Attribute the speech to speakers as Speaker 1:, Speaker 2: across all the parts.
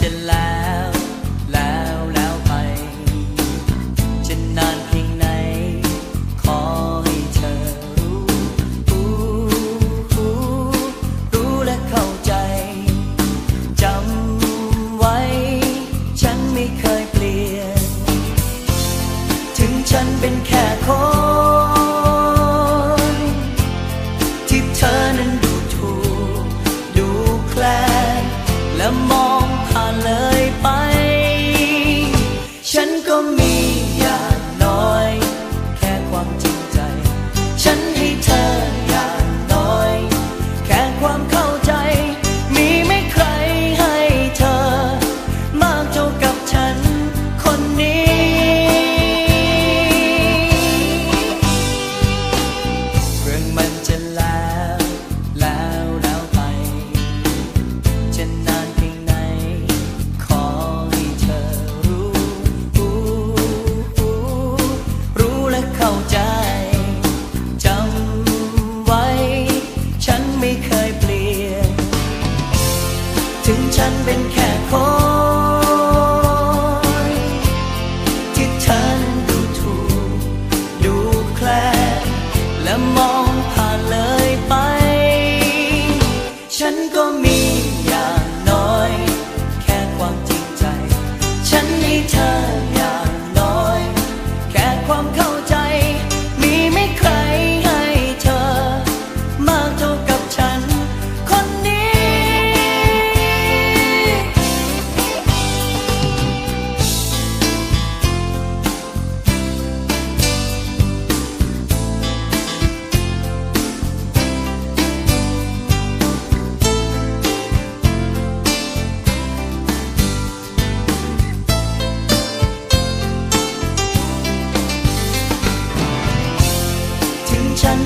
Speaker 1: till ฉันเป็นแค่คนที่ฉันดูถูก ดูแคลนและมองผ่านเลยไป ฉันก็มี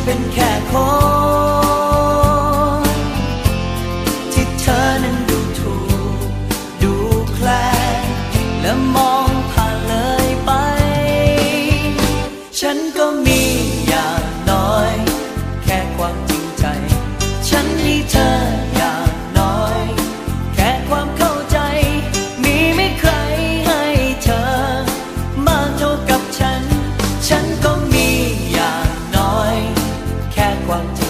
Speaker 1: เป็นแค่คนที่เธอนั้นดูถูก ดูแคลนและมองผ่านเลยไป ฉันก็มีอย่างน้อย แค่ความจริงใจ quanti